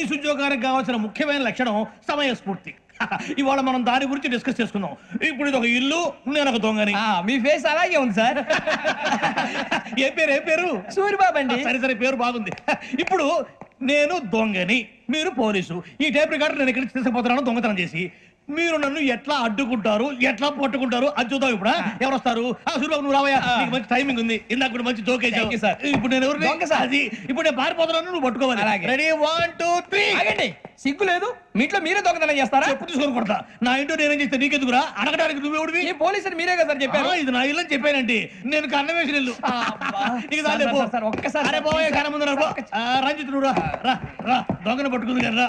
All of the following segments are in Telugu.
పోలీసు ఉద్యోగానికి కావాల్సిన ముఖ్యమైన లక్షణం సమయస్ఫూర్తి ఇవాళ మనం దాని గురించి డిస్కస్ చేసుకుందాం. ఇప్పుడు ఇది ఒక ఇల్లు నేను ఒక దొంగని. ఆ, మీ ఫేస్ అలాగే ఉంది సార్. ఏ పేరు ఏ పేరు? సూరిబాబు అండి సరే సరే పేరు బాగుంది. ఇప్పుడు నేను దొంగని మీరు పోలీసు. ఈ టైప్ రికార్డు నేను ఎక్కడికి తీసుకుపోతున్నాను దొంగతనం చేసి. మీరు నన్ను ఎట్లా అడ్డుకుంటారు? ఎట్లా పట్టుకుంటారు? అది చూద్దాం ఇప్పుడు? ఎవరు వస్తారు ఆ, సూరిబాబు నువ్వు రావయ్యా. నీకు మంచి టైమింగ్ ఉంది. ఇందాక కూడా మంచి జోక్ you, sir. ఇప్పుడు నేను ఎవరు. అది ఇప్పుడు నేను పారిపోతున్నాను నువ్వు పట్టుకోవాలి. అలాగే. రెడీ వన్ టూ త్రీ ఆగండి. సిగ్గు లేదు. మీ ఇంట్లో మీరే దొంగతనం చేస్తారా? చెప్పు తీసుకొని కొడతా. నా ఇంటో నేనేం చేస్తే నీకెందుకురా? అడగడానికి నువ్వెవడివి ఈ పోలీసులు మీరే కదా సార్ చెప్పారు. ఇది నా ఇల్లు చెప్పానండి. నేను కన్న వేసిన ఇల్లు. సార్. సార్, సార్, ఒక్కసారి సార్, రంజిత్ నువ్వు రా. రా రా. దొంగను పట్టుకుంది కదా రా.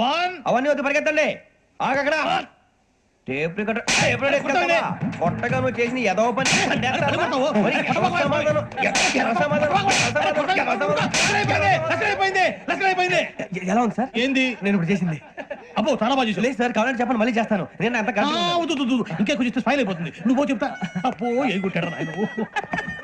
వన్. అవన్నీ వద్దు పరిగెత్తండి. ఆగక్కడ. టేప్ రికార్డర్ ఎత్తుకెళ్తావా? కొట్టగా నువ్వు చేసిన ఎదవ పని. మరి సమాధానం? సమాధానం? సమాధానం? ఎలా ఉంది సార్? ఏంది? నేను ఇప్పుడు చేసింది. అబ్బో చాలా బాగా చేసావు. లేదు సార్ కావాలంటే చెప్పండి మళ్ళీ చేస్తాను. నేను అంత ఆ, వద్దు, వద్దు, వద్దు. ఇంకే కొంచెం స్మైల్ అయిపోతుంది. నువ్వు చెప్తా. అప్పో ఏ కొట్టాడు నాయన.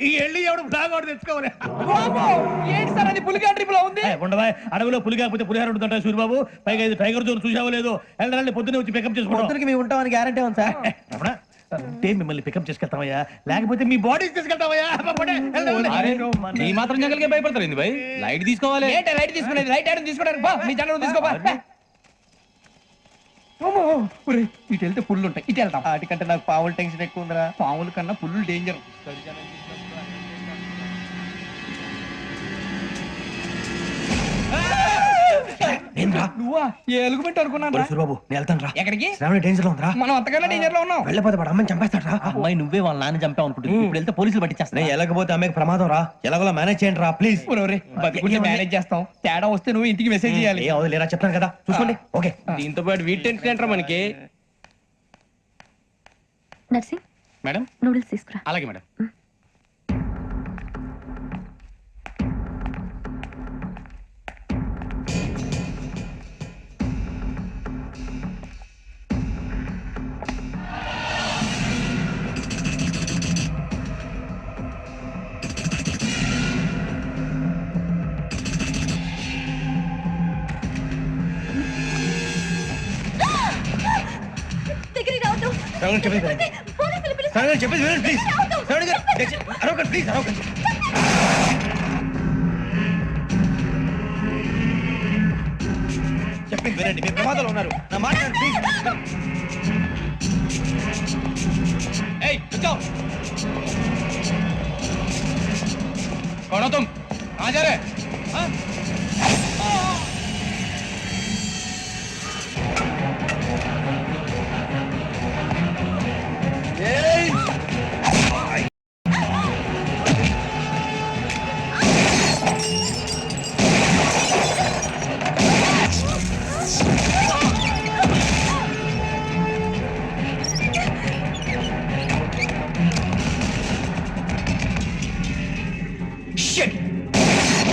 ఈ వెళ్ళి ఎవడు ఒకటి తెచ్చుకోవాలి? ఏంటి సార్ అది పులిగా ట్రిప్లో ఉంది ఉండవా? అడవిలో పులి కాకపోతే పులిహార ఉంటుంటా సూర్యబాబు. పైగా ఇది టైగర్ జోన్ చూసావో లేదో. వెళ్ళండి పొద్దున్నే వచ్చి పికప్ చేసుకుంటాం పొద్దునకి మేము ఉంటామని గ్యారంటీ ఉంది సార్. అంటే మిమ్మల్ని పికప్ చేసుకెళ్తామయ్యా. లేకపోతే మీ బాడీ తీసుకెళ్తామయ్యా. ఈ మాత్రం జంగల్కే భయపడతారు ఏంది భయ్? లైట్ తీసుకోవాలి. రైట్ తీసుకునేది? రైట్ హ్యాండ్ తీసుకోవడానికి బా మీ జనరల్ తీసుకోబా ఇటు వెళ్తే పుల్లు ఉంటాయి ఇటు వెళ్తాం వాటికంటే నాకు పావులు టెన్షన్ ఎక్కువ ఉందిరా. పావుల కన్నా పుల్లు డేంజర్ నువ్వా? ఏ ఎలుగుబెట్టి అనుకున్నాను సూరిబాబు నేను వెళ్తాను రా. ఎక్కడికి? శ్రావణ డేంజర్లో ఉందిరా. మనం అంతకన్నా డేంజర్లో ఉన్నాం. వెళ్ళపోతే వాడు అమ్మని చంపేస్తాడు రా. అమ్మాయి నువ్వే వాళ్ళ నాన్న చంపావు అనుకుంటుంది. ఇప్పుడు వెళ్తే పోలీసులు పట్టించేస్తా నేను వెళ్ళకపోతే అమ్మకి ప్రమాదం రా. ఎలాగోలా మేనేజ్ చేయండి రా ప్లీజ్ బతికుంటే మేనేజ్ చేస్తాం. తేడా వస్తే నువ్వు ఇంటికి మెసేజ్ చేయాలి. ఏ లేరా చెప్తాను కదా. చూసుకోండి. ఓకే. దీంతో పాటు వీటి టెన్షన్ మనకి? నర్సింగ్? మేడం? నూడిల్స్ తీసుకురా. అలాగే మేడం. రావద్దు శ్రావణ చెప్పేది వినండి. పోలీసులు పిలుస్తారు. శ్రావణ చెప్పేది వినండి ప్లీజ్ రావద్దు. శ్రావణ గారు దయచేసి అరవకండి ప్లీజ్ అరవకండి చెప్పింది వినండి మీరు ప్రమాదంలో ఉన్నారు నా మాట వినండి, ప్లీజ్ ఏయ్ కూర్చో कौन हो तुम कहाँ जा रहे हाँ?